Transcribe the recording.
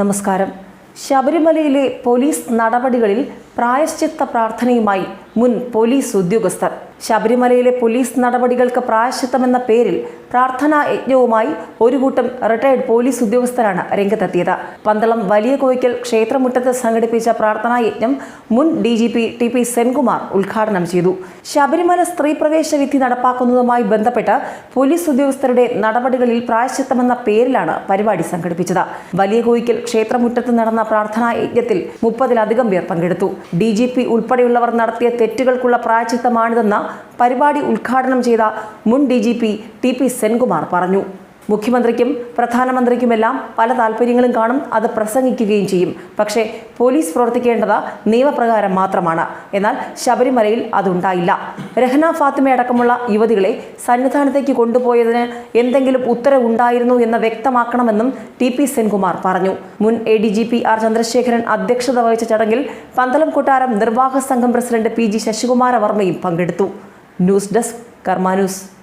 നമസ്കാരം. ശബരിമലയിലെ പോലീസ് നടപടികളിൽ പ്രായശ്ചിത്ത പ്രാർത്ഥനയുമായി മുൻ പോലീസ് ഉദ്യോഗസ്ഥർ. ശബരിമലയിലെ പോലീസ് നടപടികൾക്ക് പ്രായശ്ചിത്തമെന്ന പേരിൽ പ്രാർത്ഥനാ യജ്ഞവുമായി ഒരു കൂട്ടം റിട്ടയർഡ് പോലീസ് ഉദ്യോഗസ്ഥരാണ് രംഗത്തെത്തിയത്. പന്തളം വലിയ കോയിക്കൽ ക്ഷേത്രമുറ്റത്ത് സംഘടിപ്പിച്ച പ്രാർത്ഥനാ യജ്ഞം മുൻ D G P T P Senkumar ഉദ്ഘാടനം ചെയ്തു. ശബരിമല സ്ത്രീ പ്രവേശ വിധി നടപ്പാക്കുന്നതുമായി ബന്ധപ്പെട്ട് പോലീസ് ഉദ്യോഗസ്ഥരുടെ നടപടികളിൽ പ്രായശ്ചിത്തമെന്ന പേരിലാണ് പരിപാടി സംഘടിപ്പിച്ചത്. വലിയ കോയിക്കൽ ക്ഷേത്രമുറ്റത്ത് നടന്ന പ്രാർത്ഥനാ യജ്ഞത്തിൽ മുപ്പതിലധികം പേർ പങ്കെടുത്തു. ഡി ജി പി ഉൾപ്പെടെയുള്ളവർ നടത്തിയ തെറ്റുകൾക്കുള്ള പ്രായച്ചിത്തമാണിതെന്ന് പരിപാടി ഉദ്ഘാടനം ചെയ്ത മുൻ D G P T P Senkumar പറഞ്ഞു. മുഖ്യമന്ത്രിക്കും പ്രധാനമന്ത്രിക്കുമെല്ലാം പല താല്പര്യങ്ങളും കാണും അത് പ്രസംഗിക്കുകയും ചെയ്യും. പക്ഷേ പോലീസ് പ്രവർത്തിക്കേണ്ടത് നിയമപ്രകാരം മാത്രമാണ്. എന്നാൽ ശബരിമലയിൽ അതുണ്ടായില്ല. രഹന ഫാത്തിമ അടക്കമുള്ള യുവതികളെ സന്നിധാനത്തേക്ക് കൊണ്ടുപോയതിന് എന്തെങ്കിലും ഉത്തരവുണ്ടായിരുന്നു എന്ന് വ്യക്തമാക്കണമെന്നും ടി പി സെൻകുമാർ പറഞ്ഞു. മുൻ A D G P R Chandrasekharan അധ്യക്ഷത വഹിച്ച ചടങ്ങിൽ പന്തളം കൊട്ടാരം നിർവാഹക സംഘം പ്രസിഡന്റ് പി ജി ശശികുമാര വർമ്മയും പങ്കെടുത്തു. News desk Karma news.